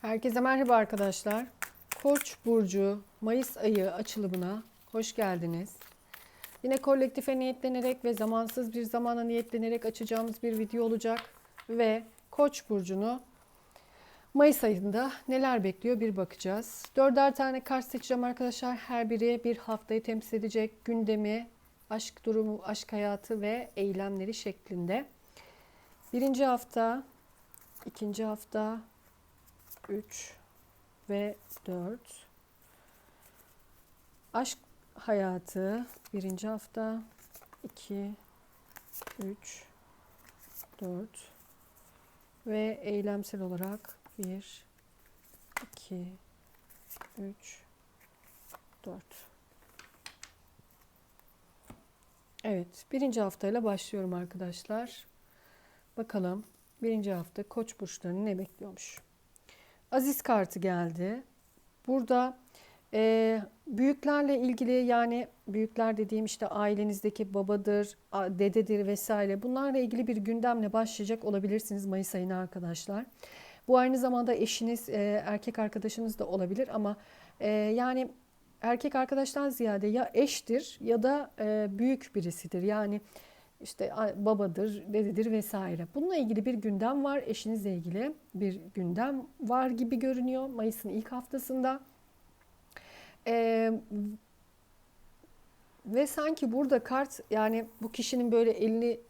Herkese merhaba arkadaşlar. Koç burcu Mayıs ayı açılımına hoş geldiniz. Yine kolektife niyetlenerek ve zamansız bir zamana niyetlenerek açacağımız bir video olacak ve Koç burcunu Mayıs ayında neler bekliyor bir bakacağız. Dörder tane kart seçeceğim arkadaşlar. Her biri bir haftayı temsil edecek gündemi, aşk durumu, aşk hayatı ve eylemleri şeklinde. Birinci hafta, ikinci hafta, 3 ve 4. Aşk hayatı birinci hafta 2 3 4 ve eylemsel olarak 1 2 3 4 Evet, birinci haftayla başlıyorum arkadaşlar. Bakalım birinci hafta koç burçlarını ne bekliyormuş? Aziz kartı geldi. Burada e, büyüklerle ilgili yani büyükler dediğim işte ailenizdeki babadır, dededir vesaire bunlarla ilgili bir gündemle başlayacak olabilirsiniz Mayıs ayına arkadaşlar. Bu aynı zamanda eşiniz, e, erkek arkadaşınız da olabilir ama e, yani erkek arkadaştan ziyade ya eştir ya da e, büyük birisidir. Yani işte babadır, dededir vesaire. Bununla ilgili bir gündem var. Eşinizle ilgili bir gündem var gibi görünüyor Mayıs'ın ilk haftasında. Ee, ve sanki burada kart yani bu kişinin böyle elini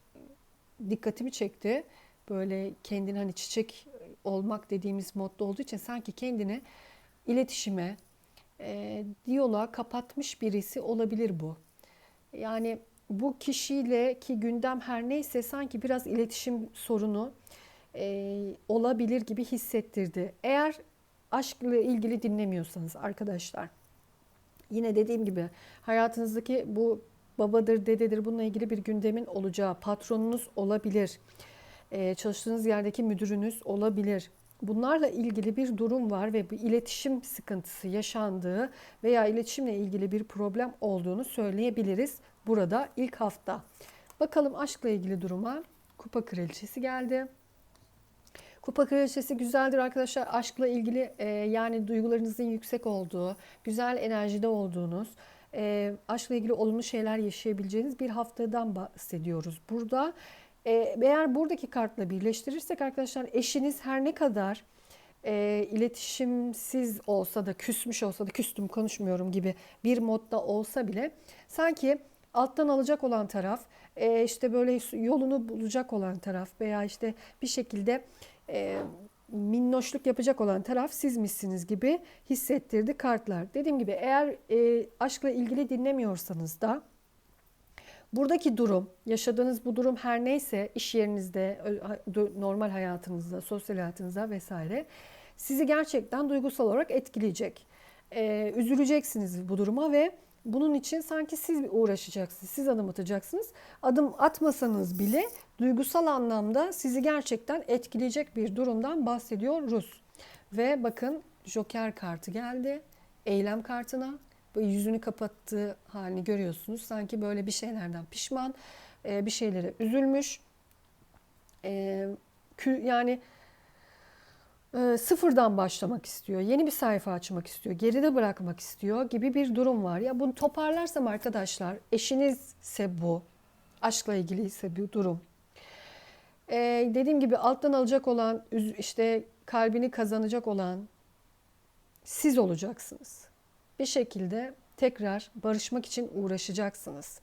dikkatimi çekti. Böyle kendini hani çiçek olmak dediğimiz modda olduğu için sanki kendini iletişime, e, diyaloğa kapatmış birisi olabilir bu. Yani bu kişiyle ki gündem her neyse sanki biraz iletişim sorunu e, olabilir gibi hissettirdi. Eğer aşkla ilgili dinlemiyorsanız arkadaşlar. Yine dediğim gibi hayatınızdaki bu babadır, dededir bununla ilgili bir gündemin olacağı patronunuz olabilir. E, çalıştığınız yerdeki müdürünüz olabilir. Bunlarla ilgili bir durum var ve bu iletişim sıkıntısı yaşandığı veya iletişimle ilgili bir problem olduğunu söyleyebiliriz burada ilk hafta. Bakalım aşkla ilgili duruma. Kupa kraliçesi geldi. Kupa kraliçesi güzeldir arkadaşlar. Aşkla ilgili e, yani duygularınızın yüksek olduğu, güzel enerjide olduğunuz, e, aşkla ilgili olumlu şeyler yaşayabileceğiniz bir haftadan bahsediyoruz. Burada e, eğer buradaki kartla birleştirirsek arkadaşlar eşiniz her ne kadar e, iletişimsiz olsa da küsmüş olsa da küstüm konuşmuyorum gibi bir modda olsa bile sanki alttan alacak olan taraf e, işte böyle yolunu bulacak olan taraf veya işte bir şekilde e, minnoşluk yapacak olan taraf sizmişsiniz gibi hissettirdi kartlar. Dediğim gibi eğer e, aşkla ilgili dinlemiyorsanız da buradaki durum, yaşadığınız bu durum her neyse iş yerinizde, normal hayatınızda, sosyal hayatınızda vesaire sizi gerçekten duygusal olarak etkileyecek. E, üzüleceksiniz bu duruma ve bunun için sanki siz uğraşacaksınız, siz adım atacaksınız. Adım atmasanız bile duygusal anlamda sizi gerçekten etkileyecek bir durumdan bahsediyoruz. Ve bakın Joker kartı geldi. Eylem kartına yüzünü kapattığı halini görüyorsunuz. Sanki böyle bir şeylerden pişman, e, bir şeylere üzülmüş. E, Yani e, sıfırdan başlamak istiyor. Yeni bir sayfa açmak istiyor. Geride bırakmak istiyor gibi bir durum var. Ya bunu toparlarsam arkadaşlar eşinizse bu. Aşkla ilgili ise bir durum. E, dediğim gibi alttan alacak olan işte kalbini kazanacak olan siz olacaksınız. Bir şekilde tekrar barışmak için uğraşacaksınız.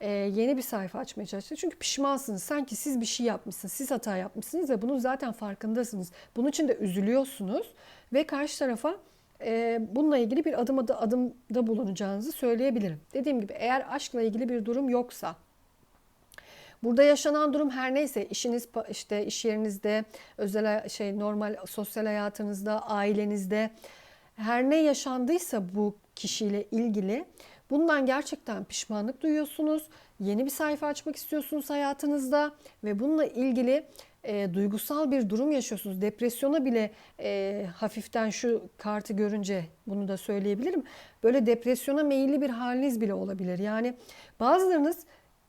Ee, yeni bir sayfa açmaya çalışıyorsunuz. Çünkü pişmansınız. Sanki siz bir şey yapmışsınız, siz hata yapmışsınız ve bunun zaten farkındasınız. Bunun için de üzülüyorsunuz ve karşı tarafa e, bununla ilgili bir adım adı adımda bulunacağınızı söyleyebilirim. Dediğim gibi eğer aşkla ilgili bir durum yoksa Burada yaşanan durum her neyse işiniz işte iş yerinizde, özel şey normal sosyal hayatınızda, ailenizde her ne yaşandıysa bu kişiyle ilgili bundan gerçekten pişmanlık duyuyorsunuz. Yeni bir sayfa açmak istiyorsunuz hayatınızda ve bununla ilgili e, duygusal bir durum yaşıyorsunuz. Depresyona bile e, hafiften şu kartı görünce bunu da söyleyebilirim. Böyle depresyona meyilli bir haliniz bile olabilir. Yani bazılarınız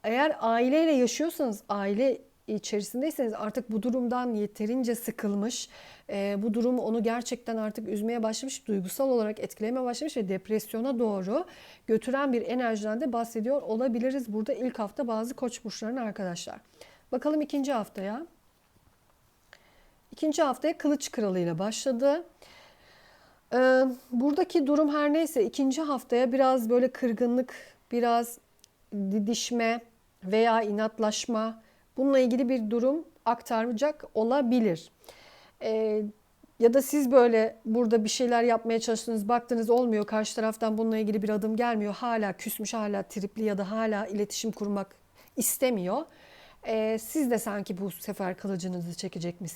eğer aileyle yaşıyorsanız aile içerisindeyseniz artık bu durumdan yeterince sıkılmış, e, bu durum onu gerçekten artık üzmeye başlamış, duygusal olarak etkilemeye başlamış ve depresyona doğru götüren bir enerjiden de bahsediyor olabiliriz. Burada ilk hafta bazı koç burçlarının arkadaşlar. Bakalım ikinci haftaya. İkinci haftaya Kılıç Kralı ile başladı. Ee, buradaki durum her neyse ikinci haftaya biraz böyle kırgınlık, biraz didişme veya inatlaşma bununla ilgili bir durum aktaracak olabilir. Ee, ya da siz böyle burada bir şeyler yapmaya çalıştınız, baktınız olmuyor, karşı taraftan bununla ilgili bir adım gelmiyor, hala küsmüş, hala tripli ya da hala iletişim kurmak istemiyor. Ee, siz de sanki bu sefer kılıcınızı çekecekmiş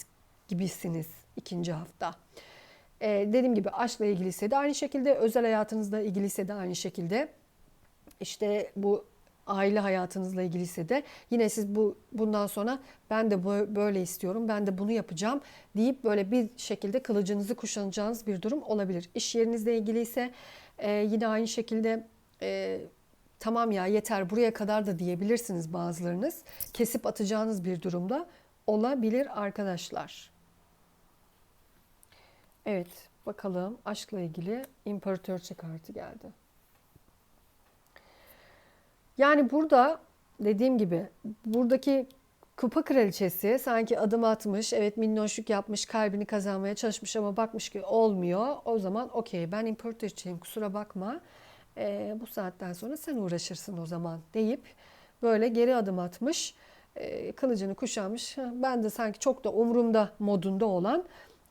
gibisiniz ikinci hafta. Ee, dediğim gibi aşkla ilgiliyse de aynı şekilde, özel hayatınızla ilgiliyse de aynı şekilde. İşte bu aile hayatınızla ilgiliyse de yine siz bu bundan sonra ben de böyle istiyorum, ben de bunu yapacağım deyip böyle bir şekilde kılıcınızı kuşanacağınız bir durum olabilir. İş yerinizle ilgiliyse e, yine aynı şekilde e, tamam ya yeter buraya kadar da diyebilirsiniz bazılarınız. Kesip atacağınız bir durumda olabilir arkadaşlar. Evet bakalım aşkla ilgili imparatorça kartı geldi. Yani burada dediğim gibi buradaki kupa kraliçesi sanki adım atmış, evet minnoşluk yapmış, kalbini kazanmaya çalışmış ama bakmış ki olmuyor. O zaman okey ben imparatoriçeyim kusura bakma. E, bu saatten sonra sen uğraşırsın o zaman deyip böyle geri adım atmış. E, kılıcını kuşanmış. Ben de sanki çok da umurumda modunda olan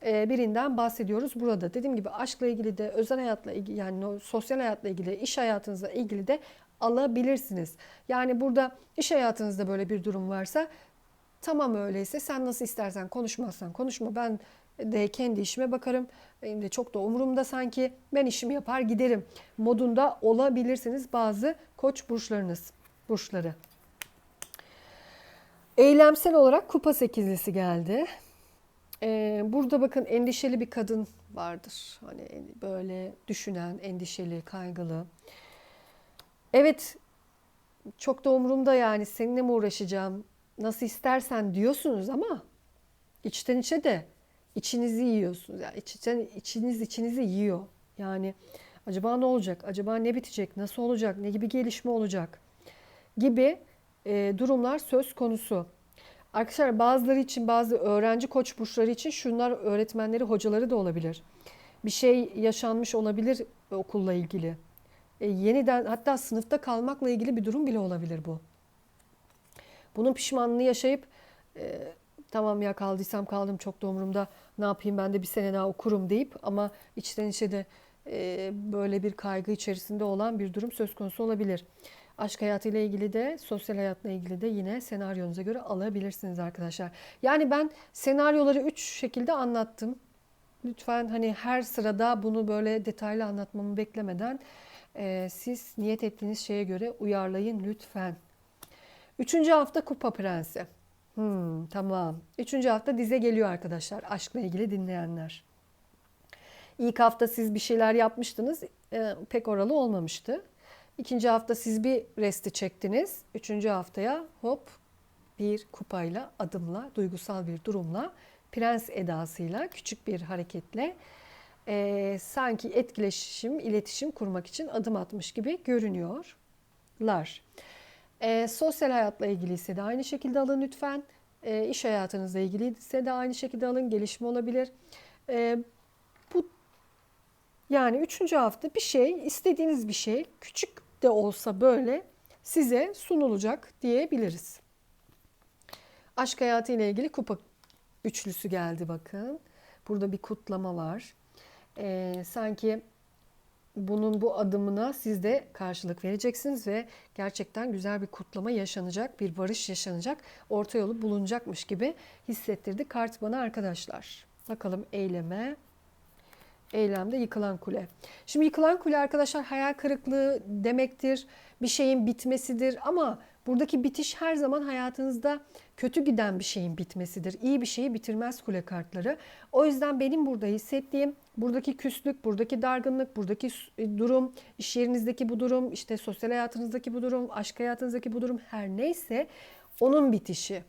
e, birinden bahsediyoruz burada. Dediğim gibi aşkla ilgili de özel hayatla ilgili yani sosyal hayatla ilgili, iş hayatınızla ilgili de alabilirsiniz. Yani burada iş hayatınızda böyle bir durum varsa tamam öyleyse sen nasıl istersen konuşmazsan konuşma ben de kendi işime bakarım. Benim de çok da umurumda sanki ben işimi yapar giderim modunda olabilirsiniz bazı koç burçlarınız burçları. Eylemsel olarak kupa sekizlisi geldi. Ee, burada bakın endişeli bir kadın vardır. Hani böyle düşünen, endişeli, kaygılı. Evet çok da umurumda yani seninle mi uğraşacağım, nasıl istersen diyorsunuz ama içten içe de içinizi yiyorsunuz. Yani içten, içiniz içinizi yiyor. Yani acaba ne olacak, acaba ne bitecek, nasıl olacak, ne gibi gelişme olacak gibi e, durumlar söz konusu. Arkadaşlar bazıları için bazı öğrenci koç burçları için şunlar öğretmenleri hocaları da olabilir. Bir şey yaşanmış olabilir okulla ilgili. E, yeniden hatta sınıfta kalmakla ilgili bir durum bile olabilir bu. Bunun pişmanlığını yaşayıp e, tamam ya kaldıysam kaldım çok da umurumda ne yapayım ben de bir sene daha okurum deyip ama içten içe de e, böyle bir kaygı içerisinde olan bir durum söz konusu olabilir. Aşk hayatıyla ilgili de sosyal hayatla ilgili de yine senaryonuza göre alabilirsiniz arkadaşlar. Yani ben senaryoları üç şekilde anlattım. Lütfen hani her sırada bunu böyle detaylı anlatmamı beklemeden e, siz niyet ettiğiniz şeye göre uyarlayın lütfen. Üçüncü hafta Kupa Prensi. Hmm, tamam. Üçüncü hafta dize geliyor arkadaşlar. Aşkla ilgili dinleyenler. İlk hafta siz bir şeyler yapmıştınız. E, pek oralı olmamıştı. İkinci hafta siz bir resti çektiniz. Üçüncü haftaya hop bir kupayla, adımla, duygusal bir durumla, prens edasıyla, küçük bir hareketle e, sanki etkileşim, iletişim kurmak için adım atmış gibi görünüyorlar. E, sosyal hayatla ilgili ise de aynı şekilde alın lütfen. E, iş hayatınızla ilgili ise de aynı şekilde alın. Gelişme olabilir. E, bu yani üçüncü hafta bir şey, istediğiniz bir şey, küçük de olsa böyle size sunulacak diyebiliriz. Aşk hayatı ile ilgili kupa üçlüsü geldi bakın. Burada bir kutlama var. Ee, sanki bunun bu adımına siz de karşılık vereceksiniz ve gerçekten güzel bir kutlama yaşanacak, bir barış yaşanacak, orta yolu bulunacakmış gibi hissettirdi kart bana arkadaşlar. Bakalım eyleme eylemde yıkılan kule. Şimdi yıkılan kule arkadaşlar hayal kırıklığı demektir. Bir şeyin bitmesidir ama buradaki bitiş her zaman hayatınızda kötü giden bir şeyin bitmesidir. İyi bir şeyi bitirmez kule kartları. O yüzden benim burada hissettiğim buradaki küslük, buradaki dargınlık, buradaki e, durum, iş yerinizdeki bu durum, işte sosyal hayatınızdaki bu durum, aşk hayatınızdaki bu durum her neyse onun bitişi.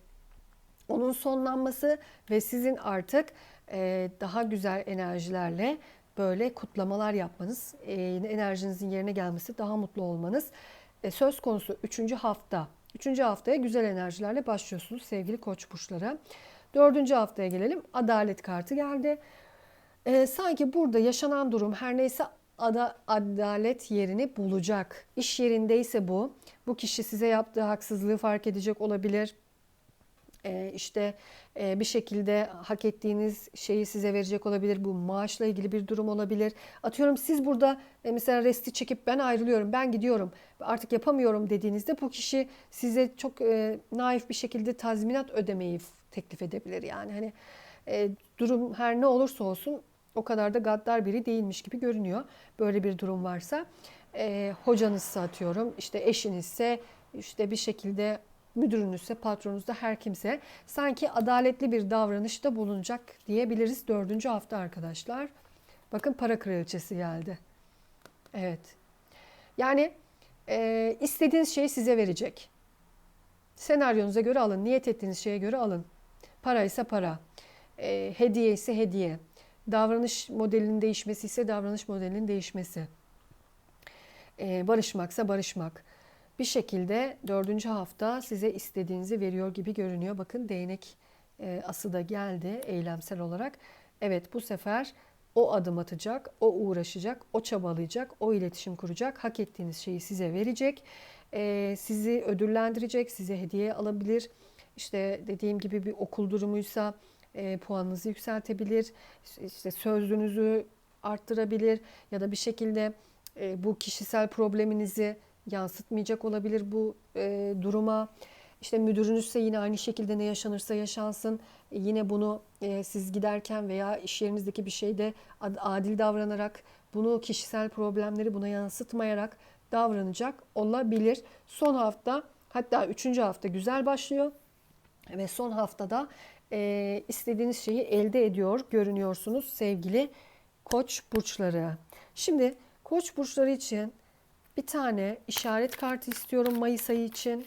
Onun sonlanması ve sizin artık e, daha güzel enerjilerle böyle kutlamalar yapmanız, e, enerjinizin yerine gelmesi, daha mutlu olmanız söz konusu 3. hafta. 3. haftaya güzel enerjilerle başlıyorsunuz sevgili koç burçları. 4. haftaya gelelim. Adalet kartı geldi. E, sanki burada yaşanan durum her neyse ada, adalet yerini bulacak. İş yerindeyse bu. Bu kişi size yaptığı haksızlığı fark edecek olabilir. Ee, işte e, bir şekilde hak ettiğiniz şeyi size verecek olabilir. Bu maaşla ilgili bir durum olabilir. Atıyorum siz burada e, mesela resti çekip ben ayrılıyorum, ben gidiyorum, artık yapamıyorum dediğinizde bu kişi size çok e, naif bir şekilde tazminat ödemeyi teklif edebilir. Yani hani durum her ne olursa olsun o kadar da gaddar biri değilmiş gibi görünüyor. Böyle bir durum varsa. E, hocanızsa atıyorum, işte eşinizse, işte bir şekilde müdürünüzse, patronunuzda her kimse sanki adaletli bir davranışta bulunacak diyebiliriz dördüncü hafta arkadaşlar. Bakın para kraliçesi geldi. Evet. Yani e, istediğiniz şeyi size verecek. Senaryonuza göre alın. Niyet ettiğiniz şeye göre alın. Para ise para. E, hediye ise hediye. Davranış modelinin değişmesi ise davranış modelinin değişmesi. E, barışmaksa barışmak bir şekilde dördüncü hafta size istediğinizi veriyor gibi görünüyor. Bakın değnek e, ası da geldi eylemsel olarak. Evet bu sefer o adım atacak, o uğraşacak, o çabalayacak, o iletişim kuracak, hak ettiğiniz şeyi size verecek, e, sizi ödüllendirecek, size hediye alabilir. İşte dediğim gibi bir okul durumuysa e, puanınızı yükseltebilir, işte sözlüğünüzü arttırabilir ya da bir şekilde e, bu kişisel probleminizi yansıtmayacak olabilir bu e, duruma. İşte müdürünüzse yine aynı şekilde ne yaşanırsa yaşansın. E, yine bunu e, siz giderken veya iş yerinizdeki bir şeyde adil davranarak bunu kişisel problemleri buna yansıtmayarak davranacak olabilir. Son hafta hatta üçüncü hafta güzel başlıyor ve son haftada e, istediğiniz şeyi elde ediyor görünüyorsunuz sevgili koç burçları. Şimdi koç burçları için bir tane işaret kartı istiyorum Mayıs ayı için.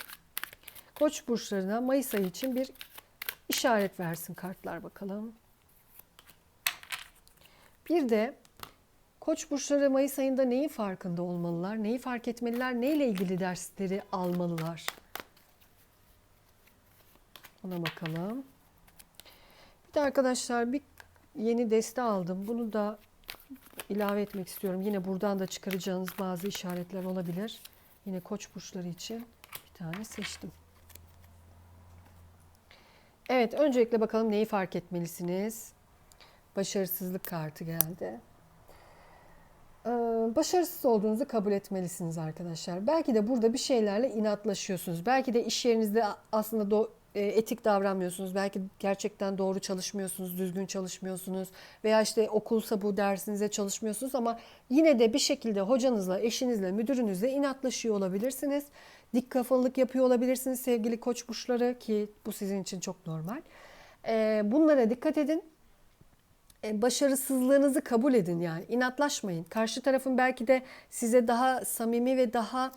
Koç burçlarına Mayıs ayı için bir işaret versin kartlar bakalım. Bir de Koç burçları Mayıs ayında neyin farkında olmalılar? Neyi fark etmeliler? Neyle ilgili dersleri almalılar? Ona bakalım. Bir de arkadaşlar bir yeni deste aldım. Bunu da ilave etmek istiyorum. Yine buradan da çıkaracağınız bazı işaretler olabilir. Yine koç burçları için bir tane seçtim. Evet, öncelikle bakalım neyi fark etmelisiniz. Başarısızlık kartı geldi. Ee, başarısız olduğunuzu kabul etmelisiniz arkadaşlar. Belki de burada bir şeylerle inatlaşıyorsunuz. Belki de iş yerinizde aslında e, etik davranmıyorsunuz. Belki gerçekten doğru çalışmıyorsunuz, düzgün çalışmıyorsunuz veya işte okulsa bu dersinize çalışmıyorsunuz ama yine de bir şekilde hocanızla, eşinizle, müdürünüzle inatlaşıyor olabilirsiniz. Dik kafalılık yapıyor olabilirsiniz sevgili koç burçları ki bu sizin için çok normal. E, bunlara dikkat edin. E, başarısızlığınızı kabul edin yani inatlaşmayın. Karşı tarafın belki de size daha samimi ve daha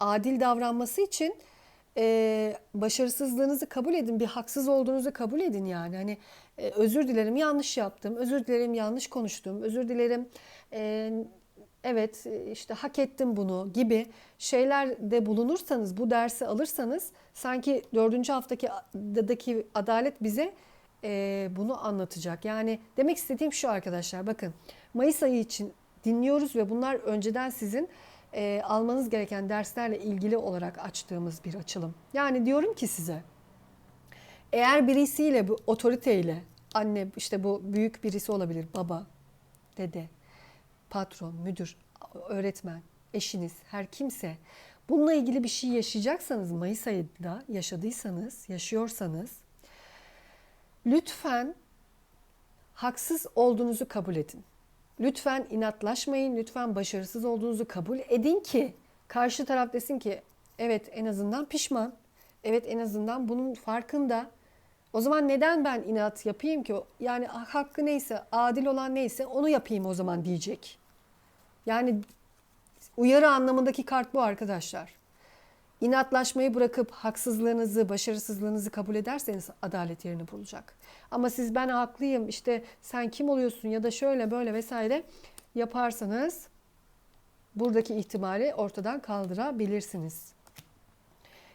adil davranması için e, başarısızlığınızı kabul edin, bir haksız olduğunuzu kabul edin yani. Hani e, özür dilerim yanlış yaptım, özür dilerim yanlış konuştum, özür dilerim e, evet işte hak ettim bunu gibi şeylerde bulunursanız, bu dersi alırsanız sanki dördüncü haftaki adalet bize e, bunu anlatacak. Yani demek istediğim şu arkadaşlar bakın Mayıs ayı için dinliyoruz ve bunlar önceden sizin e, almanız gereken derslerle ilgili olarak açtığımız bir açılım. Yani diyorum ki size eğer birisiyle bu otoriteyle anne işte bu büyük birisi olabilir baba, dede, patron, müdür, öğretmen, eşiniz her kimse bununla ilgili bir şey yaşayacaksanız Mayıs ayında yaşadıysanız, yaşıyorsanız lütfen haksız olduğunuzu kabul edin. Lütfen inatlaşmayın, lütfen başarısız olduğunuzu kabul edin ki karşı taraf desin ki evet en azından pişman. Evet en azından bunun farkında. O zaman neden ben inat yapayım ki? Yani hakkı neyse, adil olan neyse onu yapayım o zaman diyecek. Yani uyarı anlamındaki kart bu arkadaşlar. İnatlaşmayı bırakıp haksızlığınızı, başarısızlığınızı kabul ederseniz adalet yerini bulacak. Ama siz ben haklıyım işte sen kim oluyorsun ya da şöyle böyle vesaire yaparsanız buradaki ihtimali ortadan kaldırabilirsiniz.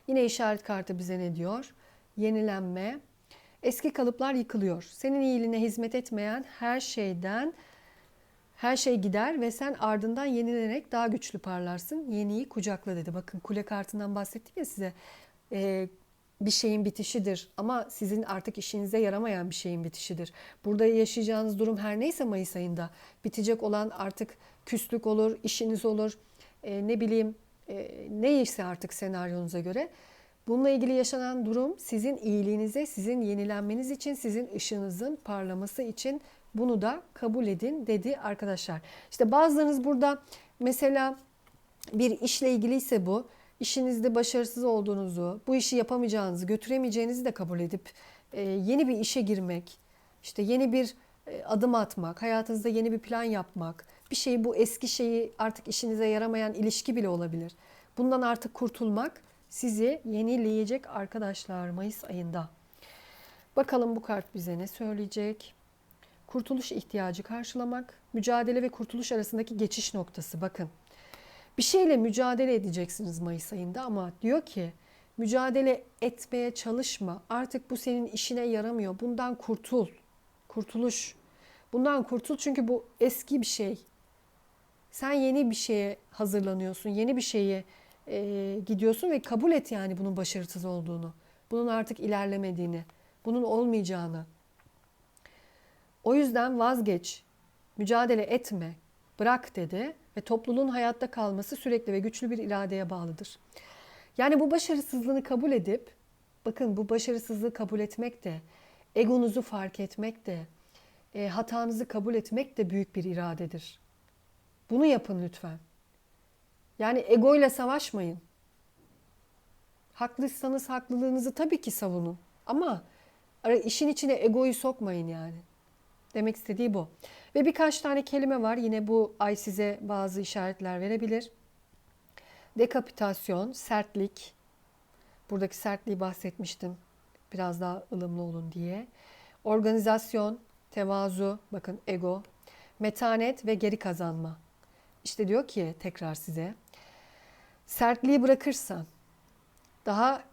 Yine işaret kartı bize ne diyor? Yenilenme. Eski kalıplar yıkılıyor. Senin iyiliğine hizmet etmeyen her şeyden her şey gider ve sen ardından yenilenerek daha güçlü parlarsın. Yeniyi kucakla dedi. Bakın kule kartından bahsettik ya size. Ee, bir şeyin bitişidir ama sizin artık işinize yaramayan bir şeyin bitişidir. Burada yaşayacağınız durum her neyse Mayıs ayında bitecek olan artık küslük olur, işiniz olur, e, ne bileyim e, neyse artık senaryonuza göre. Bununla ilgili yaşanan durum sizin iyiliğinize, sizin yenilenmeniz için, sizin ışığınızın parlaması için bunu da kabul edin dedi arkadaşlar. İşte bazılarınız burada mesela bir işle ilgiliyse bu, işinizde başarısız olduğunuzu, bu işi yapamayacağınızı, götüremeyeceğinizi de kabul edip e, yeni bir işe girmek, işte yeni bir e, adım atmak, hayatınızda yeni bir plan yapmak, bir şeyi bu eski şeyi artık işinize yaramayan ilişki bile olabilir. Bundan artık kurtulmak sizi yenileyecek arkadaşlar Mayıs ayında. Bakalım bu kart bize ne söyleyecek? Kurtuluş ihtiyacı karşılamak, mücadele ve kurtuluş arasındaki geçiş noktası. Bakın bir şeyle mücadele edeceksiniz Mayıs ayında ama diyor ki mücadele etmeye çalışma. Artık bu senin işine yaramıyor. Bundan kurtul. Kurtuluş. Bundan kurtul çünkü bu eski bir şey. Sen yeni bir şeye hazırlanıyorsun. Yeni bir şeye e, gidiyorsun ve kabul et yani bunun başarısız olduğunu. Bunun artık ilerlemediğini. Bunun olmayacağını. O yüzden vazgeç. Mücadele etme. Bırak dedi ve topluluğun hayatta kalması sürekli ve güçlü bir iradeye bağlıdır. Yani bu başarısızlığını kabul edip bakın bu başarısızlığı kabul etmek de egonuzu fark etmek de e, hatanızı kabul etmek de büyük bir iradedir. Bunu yapın lütfen. Yani egoyla savaşmayın. Haklıysanız haklılığınızı tabii ki savunun. Ama işin içine egoyu sokmayın yani. Demek istediği bu. Ve birkaç tane kelime var. Yine bu ay size bazı işaretler verebilir. Dekapitasyon, sertlik. Buradaki sertliği bahsetmiştim. Biraz daha ılımlı olun diye. Organizasyon, tevazu, bakın ego. Metanet ve geri kazanma. İşte diyor ki tekrar size. Sertliği bırakırsan, daha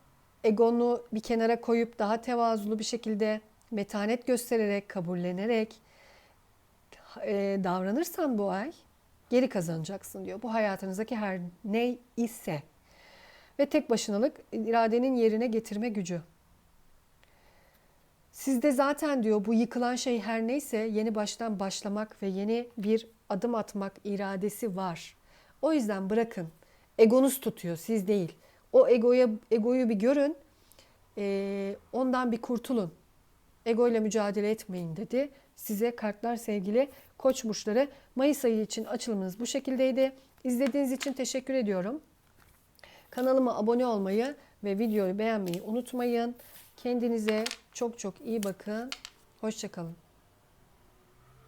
egonu bir kenara koyup daha tevazulu bir şekilde metanet göstererek, kabullenerek e, davranırsan bu ay geri kazanacaksın diyor. Bu hayatınızdaki her ne ise. Ve tek başınalık iradenin yerine getirme gücü. Sizde zaten diyor bu yıkılan şey her neyse yeni baştan başlamak ve yeni bir adım atmak iradesi var. O yüzden bırakın. Egonuz tutuyor, siz değil. O egoya egoyu bir görün. E, ondan bir kurtulun. Ego ile mücadele etmeyin dedi. Size kartlar sevgili koç burçları. Mayıs ayı için açılımınız bu şekildeydi. İzlediğiniz için teşekkür ediyorum. Kanalıma abone olmayı ve videoyu beğenmeyi unutmayın. Kendinize çok çok iyi bakın. Hoşçakalın.